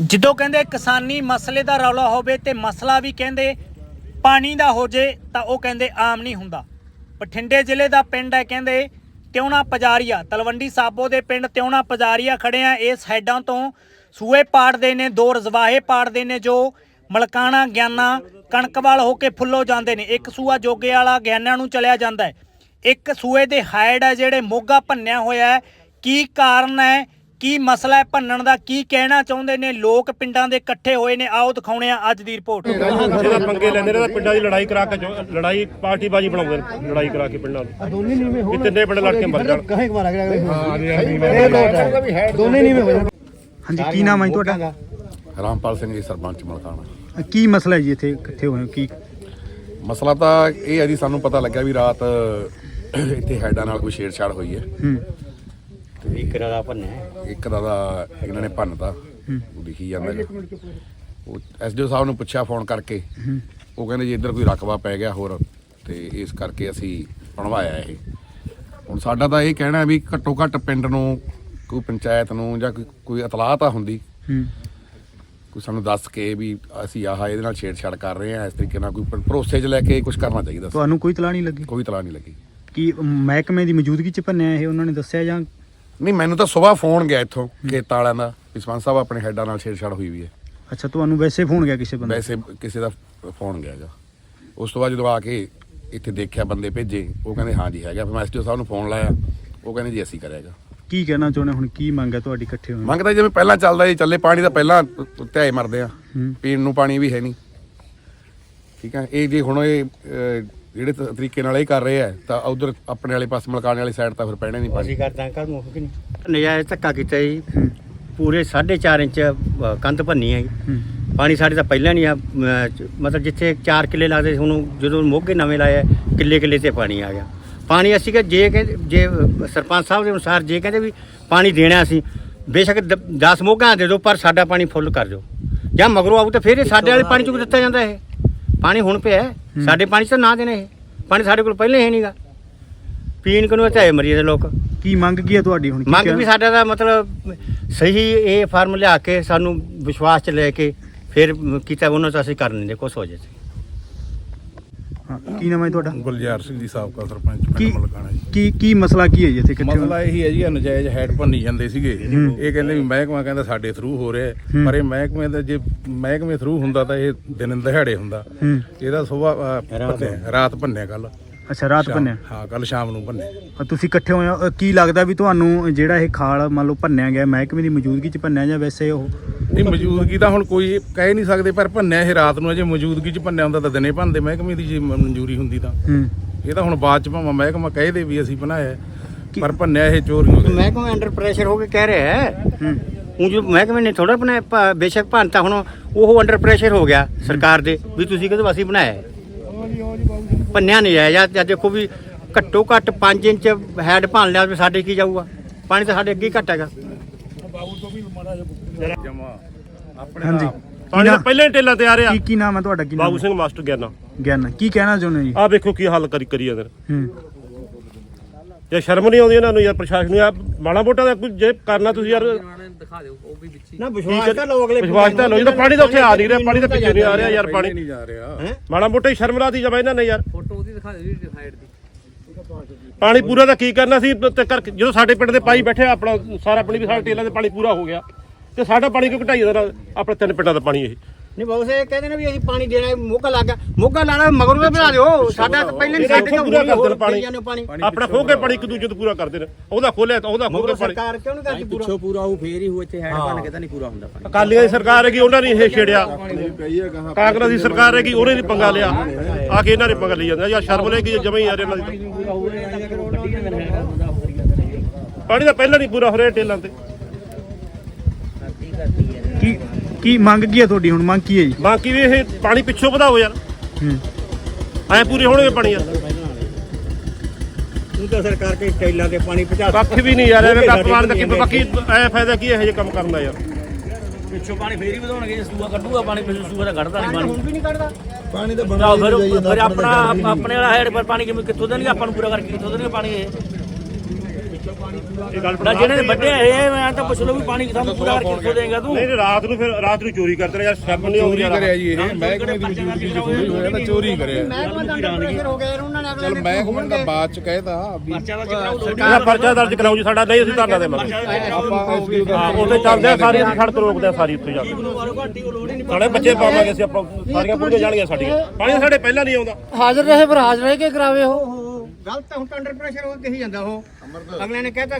ਜਦੋਂ ਕਹਿੰਦੇ ਕਿਸਾਨੀ ਮਸਲੇ ਦਾ ਰੌਲਾ ਹੋਵੇ ਤੇ ਮਸਲਾ ਵੀ ਕਹਿੰਦੇ ਪਾਣੀ ਦਾ ਹੋ ਜੇ, ਤਾਂ ਉਹ ਕਹਿੰਦੇ ਆਮ ਨਹੀਂ ਹੁੰਦਾ। ਬਠਿੰਡੇ ਜ਼ਿਲ੍ਹੇ ਦਾ ਪਿੰਡ ਹੈ ਕਹਿੰਦੇ ਤਿਉਣਾ ਪਜਾਰੀਆ, ਤਲਵੰਡੀ ਸਾਬੋ ਦੇ ਪਿੰਡ ਤਿਉਣਾ ਪਜਾਰੀਆ ਖੜੇ ਆ। ਇਸ ਸਾਈਡਾਂ ਤੋਂ ਸੂਏ ਪਾੜਦੇ ਨੇ, ਦੋ ਰਜ਼ਵਾਹੇ ਪਾੜਦੇ ਨੇ ਜੋ ਮਲਕਾਣਾ, ਗਿਆਨਾ, ਕਣਕਵਾਲ ਹੋ ਕੇ ਫੁੱਲੋ ਜਾਂਦੇ ਨੇ। ਇੱਕ ਸੂਆ ਜੋਗੇ ਵਾਲਾ ਗਿਆਨਾ ਨੂੰ ਚਲਿਆ ਜਾਂਦਾ ਹੈ। ਇੱਕ ਸੂਏ ਦੇ ਹਾਈਡ ਹੈ ਜਿਹੜੇ ਮੋਗਾ ਭੰਨਿਆ ਹੋਇਆ ਹੈ। ਕੀ ਕਾਰਨ ਹੈ? ਕੀ ਮਸਲਾ ਹੈ? ਭੰਨਣ ਦਾ ਕੀ ਕਹਿਣਾ ਚਾਹੁੰਦੇ ਨੇ? ਲੋਕ ਪਿੰਡਾਂ ਦੇ ਇਕੱਠੇ ਹੋਏ ਨੇ। ਆਓ ਦਿਖਾਉਣੇ ਆ ਅੱਜ ਦੀ ਰਿਪੋਰਟ। ਇਹਦਾ ਪੰਗੇ ਲੈਂਦੇ ਨੇ ਪਿੰਡਾਂ ਦੀ ਲੜਾਈ ਕਰਾ ਕੇ ਲੜਾਈ ਪਾਰਟੀ ਬਾਜੀ ਬਣਾਉਂਦੇ ਨੇ ਲੜਾਈ ਕਰਾ ਕੇ ਪਿੰਡਾਂ ਦੀ। ਦੋਨੇ ਨੀਵੇਂ ਵੀ ਤਿੰਨੇ ਪਿੰਡ ਲੜ ਕੇ ਮਰ ਜਾਣ। ਕਹੇ ਮਾਰਾ ਗਿਆ ਦੋਨੇ ਨੀਵੇਂ ਹੋ ਹਾਂਜੀ ਕੀ ਨਾਮ ਹੈ ਤੁਹਾਡਾ? ਰਾਮਪਾਲ ਸਿੰਘ ਜੀ ਸਰਪੰਚ ਮਲਕਾਣਾ ਕੀ ਮਸਲਾ ਹੈ ਜੀ ਇੱਥੇ ਇਕੱਠੇ ਹੋਏ ਕੀ ਮਸਲਾ ਤਾਂ ਇਹ ਹੈ ਜੀ ਸਾਨੂੰ ਪਤਾ ਲੱਗਿਆ ਵੀ ਰਾਤ ਇੱਥੇ ਹੈਡਾਂ ਨਾਲ ਕੋਈ ਛੇੜਛਾੜ ਹੋਈ ਹੈ। ਇੱਕ ਦਾ ਭੰਨਿਆ ਇੱਕ ਦਾ ਦਾ ਇਹਨਾਂ ਨੇ ਭੰਨਤਾ। ਉਹ ਲਿਖੀ ਜਾਂਦਾ ਜੀ। ਉਹ ਐਸਡੀਓ ਸਾਹਿਬ ਨੂੰ ਪੁੱਛਿਆ ਫੋਨ ਕਰਕੇ। ਉਹ ਕਹਿੰਦੇ ਜੀ ਇੱਧਰ ਕੋਈ ਰਕਬਾ ਪੈ ਗਿਆ ਹੋਰ ਤੇ ਇਸ ਕਰਕੇ ਅਸੀਂ ਬਣਵਾਇਆ ਇਹ। ਹੁਣ ਸਾਡਾ ਤਾਂ ਇਹ ਕਹਿਣਾ ਵੀ ਘੱਟੋ ਘੱਟ ਪਿੰਡ ਨੂੰ ਕੋਈ ਪੰਚਾਇਤ ਨੂੰ ਜਾਂ ਕੋਈ ਕੋਈ ਇਤਲਾਹ ਤਾਂ ਹੁੰਦੀ। ਕੋਈ ਸਾਨੂੰ ਦੱਸ ਕੇ ਵੀ ਅਸੀਂ ਆਹ ਇਹਦੇ ਨਾਲ ਛੇੜਛਾੜ ਕਰ ਰਹੇ ਹਾਂ ਇਸ ਤਰੀਕੇ ਨਾਲ ਕੋਈ ਭਰੋਸੇ 'ਚ ਲੈ ਕੇ ਕੁਝ ਕਰਨਾ ਚਾਹੀਦਾ। ਤੁਹਾਨੂੰ ਕੋਈ ਤਲਾਹ ਨਹੀਂ ਲੱਗੀ? ਕੋਈ ਤਲਾ ਨਹੀਂ ਲੱਗੀ। ਕੀ ਮਹਿਕਮੇ ਦੀ ਮੌਜੂਦਗੀ ਚ ਭੰਨਿਆ ਇਹ ਉਹਨਾਂ ਨੇ ਦੱਸਿਆ ਜਾਂ ਨਹੀਂ ਮੈਨੂੰ ਤਾਂ ਸਵੇਰ ਫੋਨ ਗਿਆ ਇੱਥੋਂ ਖੇਤਾਂ ਵਾਲਿਆਂ ਦਾ ਸਰਪੰਚ ਸਾਹਿਬ ਆਪਣੇ ਹੈਡਾਂ ਨਾਲ ਛੇੜਛਾੜ ਹੋਈ ਵੀ ਹੈ। ਅੱਛਾ ਤੁਹਾਨੂੰ ਵੈਸੇ ਫੋਨ ਗਿਆ ਕਿਸੇ ਬੰਦੇ ਵੈਸੇ ਕਿਸੇ ਦਾ ਫੋਨ ਗਿਆ ਗਾ। ਉਸ ਤੋਂ ਬਾਅਦ ਜਦੋਂ ਆ ਕੇ ਇੱਥੇ ਦੇਖਿਆ ਬੰਦੇ ਭੇਜੇ ਉਹ ਕਹਿੰਦੇ ਹਾਂ ਜੀ ਹੈਗਾ। ਫਿਰ ਮੈਂ ਐਸਟੀਓ ਸਾਹਿਬ ਨੂੰ ਫੋਨ ਲਾਇਆ। ਉਹ ਕਹਿੰਦੇ ਜੀ ਅਸੀਂ ਕਰਿਆਗਾ ਕੀ ਕਹਿਣਾ ਚਾਹੁੰਦੇ ਹੁਣ ਕੀ ਮੰਗ ਹੈ ਤੁਹਾਡੀ ਇਕੱਠੇ ਹੋਏ ਮੰਗਦਾ ਜਿਵੇਂ ਪਹਿਲਾਂ ਚੱਲਦਾ ਜੀ ਚੱਲੇ ਪਾਣੀ ਤਾਂ ਪਹਿਲਾਂ ਧਿਆਏ ਮਰਦੇ ਆ। ਪੀਣ ਨੂੰ ਪਾਣੀ ਵੀ ਹੈ ਨਹੀਂ। ਠੀਕ ਹੈ ਇਹ ਜੇ ਹੁਣ ਇਹ ਜਿਹੜੇ ਤ- ਤਰੀਕੇ ਨਾਲ ਇਹ ਕਰ ਰਹੇ ਆ ਤਾਂ ਉਧਰ ਆਪਣੇ ਵਾਲੇ ਪਾਸੇ ਮਲਕਾਣੇ ਵਾਲੀ ਸਾਈਡ ਤਾਂ ਫਿਰ ਪੈਣੇ ਨਹੀਂ ਪਾਣੀ ਅਸੀਂ ਕਰਦਾਂ ਕਰ ਮੁੱਕ ਕਿ ਨਹੀਂ। ਨਜਾਇਜ਼ ਧੱਕਾ ਕੀਤਾ ਜੀ। ਪੂਰੇ 4.5 ਇੰਚ ਅ, ਕੰਧ ਭੰਨੀ ਹੈ ਜੀ। ਪਾਣੀ ਸਾਡੇ ਤਾਂ ਪਹਿਲਾਂ ਨਹੀਂ ਆ ਅ, ਚ- ਮਤਲਬ ਜਿੱਥੇ 4 ਕਿੱਲੇ ਲੱਗਦੇ ਸੀ ਹੁਣ ਜਦੋਂ ਮੋਗੇ ਨਵੇਂ ਲਾਏ ਕਿੱਲੇ ਕਿੱਲੇ ਤੇ ਪਾਣੀ ਆ ਗਿਆ। ਪਾਣੀ ਅਸੀਂ ਕਿ ਜੇ ਕਹਿੰਦੇ ਜੇ ਅ, ਸਰਪੰਚ ਸਾਹਿਬ ਦੇ ਅਨੁਸਾਰ ਜੇ ਕਹਿੰਦੇ ਵੀ ਪਾਣੀ ਦੇਣਾ ਅਸੀਂ ਬੇਸ਼ੱਕ 10 ਮੋਗਾ ਦੇ ਦਿਓ ਪਰ ਸਾਡਾ ਪਾਣੀ ਫੁੱਲ ਕਰ ਦਿਓ। ਜਾਂ ਮਗਰੋਂ ਆਊ ਤਾਂ ਫਿਰ ਇਹ ਸਾਡੇ ਵਾਲੇ ਪਾਣੀ ਚੋਂ ਦਿੱਤਾ ਜਾਂਦਾ ਇਹ? ਪਾਣੀ ਹੁਣ ਪਿਆ ਹੈ। ਸਾਡੇ ਪਾਣੀ 'ਚ ਤਾਂ ਨਾ ਦੇਣੇ ਇਹ। ਪਾਣੀ ਸਾਡੇ ਕੋਲ ਪਹਿਲਾਂ ਹੀ ਨਹੀਂਗਾ ਪੀਣ ਕਨੂੰ ਚਾਹੇ ਮਰੀਏ ਦੇ ਲੋਕ। ਕੀ ਮੰਗ ਕੀ ਹੈ ਤੁਹਾਡੀ ਹੁਣ? ਕੀ ਮੰਗ ਵੀ ਕਹਿਣਾ? ਸਾਡਾ ਦਾ ਮਤਲਬ ਸਹੀ ਇਹ ਫਾਰਮ ਲਿਆ ਕੇ ਸਾਨੂੰ ਵਿਸ਼ਵਾਸ ਚ ਲੈ ਕੇ ਫਿਰ ਕੀਤਾ ਉਹਨਾਂ ਤੋਂ ਅਸੀਂ ਕਰ ਲੈਂਦੇ ਕੁਛ ਹੋ ਜੇ ਹਾਂ, ਕੀ ਨਾਮ ਹੈ ਜੀ ਤੁਹਾਡਾ ਗੁਲਜ਼ਾਰ ਸਿੰਘ ਜੀ ਸਾਬਕਾ ਸਰਪੰਚ ਕੀ ਪਿੰਡ ਮਲਕਾਣਾ ਜੀ ਕੀ ਕੀ ਮਸਲਾ ਕੀ ਹੈ ਜੀ ਇੱਥੇ ਹੋਏ ਮਸਲਾ ਇਹੀ ਹੈ ਜੀ ਇਹ ਨਜਾਇਜ਼ ਹੈਡ ਭੰਨੀ ਜਾਂਦੇ ਸੀਗੇ। ਇਹ ਕਹਿੰਦੇ ਵੀ ਮਹਿਕਮਾ ਕਹਿੰਦਾ ਸਾਡੇ ਥਰੂ ਹੋ ਰਿਹਾ। ਹੂੰ। ਪਰ ਇਹ ਮਹਿਕਮੇ ਦਾ ਜੇ ਮਹਿਕਮੇ ਥਰੂ ਹੁੰਦਾ ਤਾਂ ਇਹ ਦਿਨ ਦਿਹਾੜੇ ਹੁੰਦਾ ਹੂੰ ਇਹਦਾ ਸਵੇਰ ਰਾਤ ਭੰਨਿਆ ਕੱਲ ਅੱਛਾ ਰਾਤ ਭੰਨਿਆ? ਹਾਂ ਕੱਲ ਸ਼ਾਮ ਨੂੰ ਭੰਨਿਆ। ਅ, ਤੁਸੀਂ ਇਕੱਠੇ ਹੋਏ ਹੋ? ਅ, ਕੀ ਲੱਗਦਾ ਵੀ ਤੁਹਾਨੂੰ ਜਿਹੜਾ ਇਹ ਖਾਲ ਮੰਨ ਲਓ ਭੰਨਿਆ ਗਿਆ ਮਹਿਕਮੇ ਦੀ ਮੌਜੂਦਗੀ ਚ ਭੰਨਿਆ ਜਾਂ ਵੈਸੇ ਉਹ? ਨਹੀਂ ਮੌਜੂਦਗੀ ਤਾਂ ਹੁਣ ਕੋਈ ਕਹਿ ਨਹੀਂ ਸਕਦੇ ਪਰ ਭੰਨਿਆ ਇਹ ਰਾਤ ਨੂੰ ਹੈ। ਜੇ ਮੌਜੂਦਗੀ ਚ ਭੰਨਿਆ ਹੁੰਦਾ ਤਾਂ ਦਿਨੇ ਭੰਨਦੇ ਮਹਿਕਮੇ ਦੀ ਜੇ ਮਨਜ਼ੂਰੀ ਹੁੰਦੀ ਤਾਂ। ਹੂੰ। ਇਹ ਤਾਂ ਹੁਣ ਬਾਅਦ ਚ ਭਾਵੇਂ ਮਹਿਕਮਾ ਕਹਿ ਦੇ ਵੀ ਅਸੀਂ ਬਣਾਇਆ ਹੈ। ਪਰ ਭੰਨਿਆ ਇਹ ਚੋਰੀਆਂ ਮਹਿਕਮਾ ਅੰਡਰ ਪ੍ਰੈਸ਼ਰ ਹੋ ਕੇ ਕਹਿ ਰਿਹਾ ਹੈ। ਹੂੰ। ਉਹ ਜੋ ਮਹਿਕਮੇ ਨੇ ਥੋੜਾ ਬਣਾਇਆ ਭ- ਬੇਸ਼ੱਕ ਭੰਨਤਾ ਹੁਣ ਉਹ ਅੰਡਰ ਪ੍ਰੈਸ਼ਰ ਹੋ ਗਿਆ ਸਰਕਾਰ ਦੇ ਵੀ ਤੁਸੀਂ ਕਹਿੰਦੇ ਅਸੀਂ ਬਣਾਇਆ। ਹੈ। ਭੰਨਿਆ ਨਹੀਂ ਜਾਇਆ ਜਾਂ ਦੇਖੋ ਵੀ ਘੱਟੋ ਘੱਟ 5 ਇੰਚ ਹੈਡ ਭੰਨ ਲਿਆ ਵੀ ਸਾਡੇ ਕੀ ਜਾਊਗਾ? ਪਾਣੀ ਤਾਂ ਸਾਡੇ ਅੱਗੇ ਹੀ ਘੱਟ ਹੈਗਾ। ਜਮਾ। ਹਾਂਜੀ। ਪਾਣੀ ਤਾਂ ਪਹਿਲਾਂ ਹੀ ਟੇਲਾਂ ਤੇ ਆ। ਕੀ ਕੀ ਨਾਮ ਹੈ ਤੁਹਾਡਾ? ਕੀ ਨਾਮ ਬਾਬੂ ਸਿੰਘ ਮਾਸਟਰ ਗਿਆਨਾ। ਗਿਆਨ। ਕੀ ਕਹਿਣਾ ਚਾਹੁੰਦੇ ਹੋ ਜੀ? ਆਹ ਵੇਖੋ ਕੀ ਹੱਲ ਕਰੀ ਕਰੀ ਜਾਂਦੇ ਨੇ ਹੂੰ ਸ਼ਰਮ ਨਹੀਂ ਆਉਂਦੀ ਇਹਨਾਂ ਨੂੰ ਯਾਰ ਪ੍ਰਸ਼ਾਸਨ ਨੂੰ ਆ ਮਾੜਾ ਮੋਟਾ ਦਾ ਕੋਈ ਜੇ ਕਰਨਾ ਤੁਸੀਂ ਯਾਰ ਨਾ ਵਿਸ਼ਵਾਸ ਤਾਂ ਲਓ ਅਗਲੇ ਵਿਸ਼ਵਾਸ ਤਾਂ ਲੋ ਜਦੋਂ ਪਾਣੀ ਤਾਂ ਉੱਥੇ ਆ ਨਹੀਂ ਰਿਹਾ ਪਾਣੀ ਤਾਂ ਪਿੱਛੇ ਨਹੀਂ ਆ ਰਿਹਾ ਯਾਰ ਪਾਣੀ। ਨਹੀਂ ਜਾ ਰਿਹਾ। ਮਾੜਾ ਮੋਟਾ ਹੀ ਸ਼ਰਮ ਲਾਤੀ ਜਮਾ ਇਹਨਾਂ ਨੇ ਯਾਰ। ਪਾਣੀ ਪੂਰਾ ਤਾਂ ਕੀ ਕਰਨਾ ਸੀ ਤੇ ਕਰ ਜਦੋਂ ਸਾਡੇ ਪਿੰਡ ਦੇ ਪਾਈ ਬੈਠੇ ਆਪਣਾ ਸਾਰਾ ਪਾਣੀ ਵੀ ਸਾਡੇ ਟੇਲਾਂ ਦੇ ਪਾਣੀ ਪੂਰਾ ਹੋ ਗਿਆ। ਤੇ ਸਾਡਾ ਪਾਣੀ ਕਿਉਂ ਘਟਾਈ ਜਾਂਦਾ ਆਪਣੇ ਤਿੰਨ ਪਿੰਡਾਂ ਦਾ ਪਾਣੀ ਇਹ। ਨਹੀਂ ਬਹੁਤ ਸੇ ਕਹਿੰਦੇ ਨੇ ਵੀ ਅਸੀਂ ਪਾਣੀ ਦੇਣਾ ਮੋਗਾ ਲੱਗਾ ਮੋਗਾ ਲਾਣਾ ਮਗਰੋਂ ਤਾਂ ਬਣਾ ਦਿਓ। ਸਾਡਾ ਤਾਂ ਪਹਿਲਾਂ ਹੀ ਸਾਡੇ ਇੱਥੋਂ ਪੂਰਾ ਕਰ ਦੇਣ ਪਾਣੀ। ਪਾਣੀ ਪਾਣੀ। ਆਪਣਾ ਖੋ ਕੇ ਪਾਣੀ ਇੱਕ ਦੂਜੇ ਤੋਂ ਪੂਰਾ ਕਰਦੇ ਨੇ। ਉਹਦਾ ਖੋਲਿਆ ਤਾਂ ਉਹਦਾ ਖੋ ਕੇ ਮਗਰੋਂ ਪਾਣੀ। ਸਰਕਾਰ ਕਿਉਂ ਨਹੀਂ ਕਰਦੀ ਪੂਰਾ? ਪਿੱਛੋਂ ਪੂਰਾ ਉਹ ਫੇਰ ਹੀ ਹੋ ਇੱਥੇ ਹੈਡ ਬਣ ਕੇ ਤਾਂ ਨਹੀਂ ਪੂਰਾ ਹੁੰਦਾ ਪਾਣੀ। ਅਕਾਲੀਆਂ ਦੀ ਸਰਕਾਰ ਹੈਗੀ ਉਹਨਾਂ ਨੇ ਇਹ ਛੇੜਿਆ। ਕਾਂਗਰਸ ਦੀ ਸਰਕਾਰ ਹੈਗੀ ਉਹਨੇ ਨਹੀਂ ਪੰਗਾ ਲਿਆ। ਆ ਕੇ ਇਹਨਾਂ ਨੇ ਪੰਗਾ ਲਈ ਜਾਂਦਾ ਯਾਰ ਸ਼ਰਮ ਲੈ ਕੇ ਜਮਾ ਹੀ ਯਾਰ ਇਹਨਾਂ ਦੀ ਪਾਣੀ ਤਾਂ ਪਹਿਲਾਂ ਨਹੀਂ ਪੂਰਾ ਹੋ ਰਿਹਾ ਟੇਲਾਂ ਤੇ। ਕੀ ਕੀ ਮੰਗ ਕੀ ਹੈ ਤੁਹਾਡੀ ਹੁਣ? ਮੰਗ ਕੀ ਹੈ ਜੀ? ਬਾਕੀ ਵੀ ਇਹ ਪਾਣੀ ਪਿੱਛੋਂ ਵਧਾਓ ਯਾਰ। ਹੂੰ। ਐ ਪੂਰੇ ਹੋਣਗੇ ਪਾਣੀ ਯਾਰ। ਉਹ ਤਾਂ ਸਰਕਾਰ ਕੇ ਟੈਲਾਂ ਤੇ ਪਾਣੀ ਪਹੁੰਚਾ ਕੱਖ ਵੀ ਨਹੀਂ ਯਾਰ ਐਵੇਂ ਕੱਪ ਮਾਰਨ ਦਾ ਕੀ ਬਾਕੀ ਐ ਫਾਇਦਾ ਕੀ ਇਹੋ ਜਿਹੇ ਕੰਮ ਕਰਨ ਦਾ ਯਾਰ? ਪਿੱਛੋਂ ਪਾਣੀ ਫੇਰ ਹੀ ਵਧਾਉਣਗੇ ਜੇ ਸੂਆ ਕੱਢੂਗਾ ਪਾਣੀ ਪਿੱਛੋਂ ਸੂਆ ਤਾਂ ਕੱਢਦਾ ਨਹੀਂ ਪਾਣੀ ਹੁਣ ਵੀ ਨਹੀਂ ਕੱਢਦਾ। ਪਾਣੀ ਤਾਂ ਆਹ ਫਿਰ ਫਿਰ ਆਪਣਾ ਆਪ- ਆਪਣੇ ਵਾਲਾ ਹੈਡ ਪਰ ਪਾਣੀ ਕਿਵੇਂ ਕਿੱਥੋਂ ਦੇਣਗੇ ਆਪਾਂ ਨੂੰ ਪੂਰਾ ਕਰਕੇ ਕਿੱਥੋਂ ਦੇਣਗੇ ਪਾਣੀ ਇਹ। ਨਾ ਜਿਹੜੇ ਨੇ ਵੱਡੇ ਇਹ ਮੈਂ ਤਾਂ ਪੁੱਛ ਲਓ ਵੀ ਪਾਣੀ ਸਾਨੂੰ ਪੂਰਾ ਕਿੱਥੋਂ ਦੇਂਗਾ ਤੂੰ? ਨਹੀਂ ਰਾਤ ਨੂੰ ਫਿਰ ਰਾਤ ਨੂੰ ਚੋਰੀ ਕਰਦੇ ਨੇ ਯਾਰ ਸ਼ਰਮ ਨਹੀਂ ਚੋਰੀ ਕਰਿਆ ਜੀ ਇਹ ਮਹਿਕਮੇ ਦੀ ਮੌਜੂਦਗੀ ਚ ਥੋੜੀ ਹੋਇਆ ਤਾਂ ਚੋਰੀ ਕਰਿਆ। ਚਲ ਮਹਿਕਮੇ ਦਾ ਬਾਅਦ ਚ ਵੀ ਇਹਦਾ ਪਰਚਾ ਦਰਜ ਕਰਾਓ ਜੀ ਸਾਡਾ ਨਹੀਂ ਅਸੀਂ ਧਰਨਾ ਦੇਵਾਂਗੇ। ਆਪਾਂ ਦਾ ਹਾਂ ਉਹਦੇ ਚੱਲਦੇ ਆ ਸਾਰੀ ਅਸੀਂ ਸੜਕ ਰੋਕਦੇ ਆ ਸਾਰੀ ਉੱਥੇ ਜਾ ਕੇ। ਸਾਡੇ ਬੱਚੇ ਪਾਵਾਂਗੇ ਅਸੀਂ ਆਪਾਂ ਸਾਰੀਆਂ ਪੂਰੀਆਂ ਜਾਣਗੀਆਂ ਸਾਡੀਆਂ। ਪਾਣੀ ਸਾਡੇ ਪਹਿਲਾਂ ਨਹੀਂ ਆਉਂਦਾ। ਹਾਜ਼ਰ ਰਹੇ ਫਿਰ ਹਾਜ਼ਰ ਰਹਿ ਕੇ ਕਰਾਵੇ ਉਹ ਗਲਤ ਹੁਣ ਅੰਡਰ ਪ੍ਰੈਸ਼ਰ ਹੋ ਕੇ ਹੀ ਜਾਂਦਾ ਉਹ ਅਗਲੇ ਨੇ ਕਹਿਤਾ